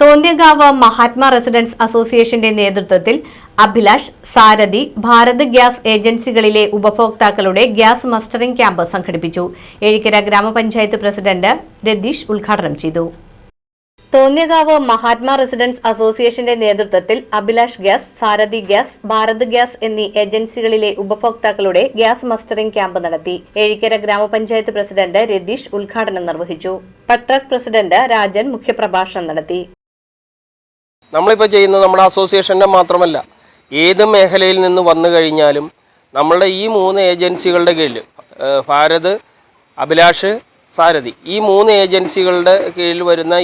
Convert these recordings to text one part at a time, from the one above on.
തോന്യഗാവ് Mahatma residence അസോസിയേഷന്റെ നേതൃത്വത്തിൽ Abhilash Sarathi Bharat gas ഏജൻസികളിലെ ഉപഭോക്താക്കളുടെ ഗ്യാസ് മസ്റ്ററിംഗ് ക്യാമ്പ് സംഘടിപ്പിച്ചു. ഏഴിക്കര ഗ്രാമപഞ്ചായത്ത് പ്രസിഡന്റ് രതീഷ് ഉദ്ഘാടനം ചെയ്തു. തോന്നിയകാവ് മഹാത്മാ റെസിഡൻസ് അസോസിയേഷന്റെ നേതൃത്വത്തിൽ Abhilash gas Sarathi gas Bharat gas എന്നീ ഏജൻസികളിലെ ഉപഭോക്താക്കളുടെ ഗ്യാസ് മസ്റ്ററിംഗ് ക്യാമ്പ് നടത്തി. ഏഴിക്കര ഗ്രാമപഞ്ചായത്ത് പ്രസിഡന്റ് രതീഷ് ഉദ്ഘാടനം നിർവഹിച്ചു. പട്രക് പ്രസിഡന്റ് രാജൻ മുഖ്യപ്രഭാഷണം നടത്തി. നമ്മളിപ്പോൾ ചെയ്യുന്നത് നമ്മുടെ അസോസിയേഷന്റെ മാത്രമല്ല. ഏത് മേഖലയിൽ നിന്ന് വന്നു കഴിഞ്ഞാലും നമ്മളുടെ ഈ മൂന്ന് ഏജൻസികളുടെ കീഴിൽ ഭാരത് അഭിലാഷ് സാരഥി ഈ മൂന്ന് ഏജൻസികളുടെ കീഴിൽ വരുന്ന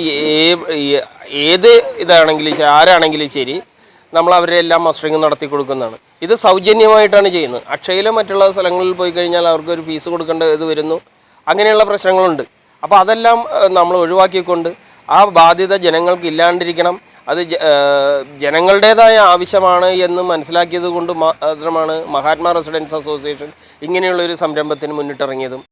ഏത് ഇതാണെങ്കിലും ആരാണെങ്കിലും ശരി നമ്മൾ അവരെ എല്ലാം മസ്റ്ററിങ് നടത്തി കൊടുക്കുന്നതാണ്. ഇത് സൗജന്യമായിട്ടാണ് ചെയ്യുന്നത്. അക്ഷയയിലെ മറ്റുള്ള സ്ഥലങ്ങളിൽ പോയി കഴിഞ്ഞാൽ അവർക്ക് ഒരു ഫീസ് കൊടുക്കേണ്ട ഇത് വരുന്നു. അങ്ങനെയുള്ള പ്രശ്നങ്ങളുണ്ട്. അപ്പോൾ അതെല്ലാം നമ്മൾ ഒഴിവാക്കിക്കൊണ്ട് ആ ബാധ്യത ജനങ്ങൾക്ക് ഇല്ലാണ്ടിരിക്കണം. അത് ജനങ്ങളുടേതായ ആവശ്യമാണ് എന്ന് മനസ്സിലാക്കിയത് കൊണ്ട് മാത്രമാണ് മഹാത്മാ റെസിഡൻസ് അസോസിയേഷൻ ഇങ്ങനെയുള്ളൊരു സംരംഭത്തിന് മുന്നിട്ടിറങ്ങിയതും.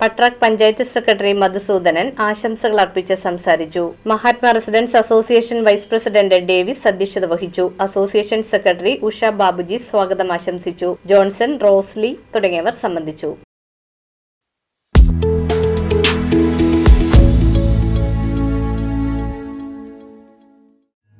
പട്രാക് പഞ്ചായത്ത് സെക്രട്ടറി മധുസൂദനൻ ആശംസകൾ അർപ്പിച്ച് സംസാരിച്ചു. Mahatma residence association vice president Davis അധ്യക്ഷത വഹിച്ചു. അസോസിയേഷൻ സെക്രട്ടറി ഉഷ ബാബുജി സ്വാഗതം ആശംസിച്ചു. ജോൺസൺ റോസ്ലി തുടങ്ങിയവർ സംബന്ധിച്ചു.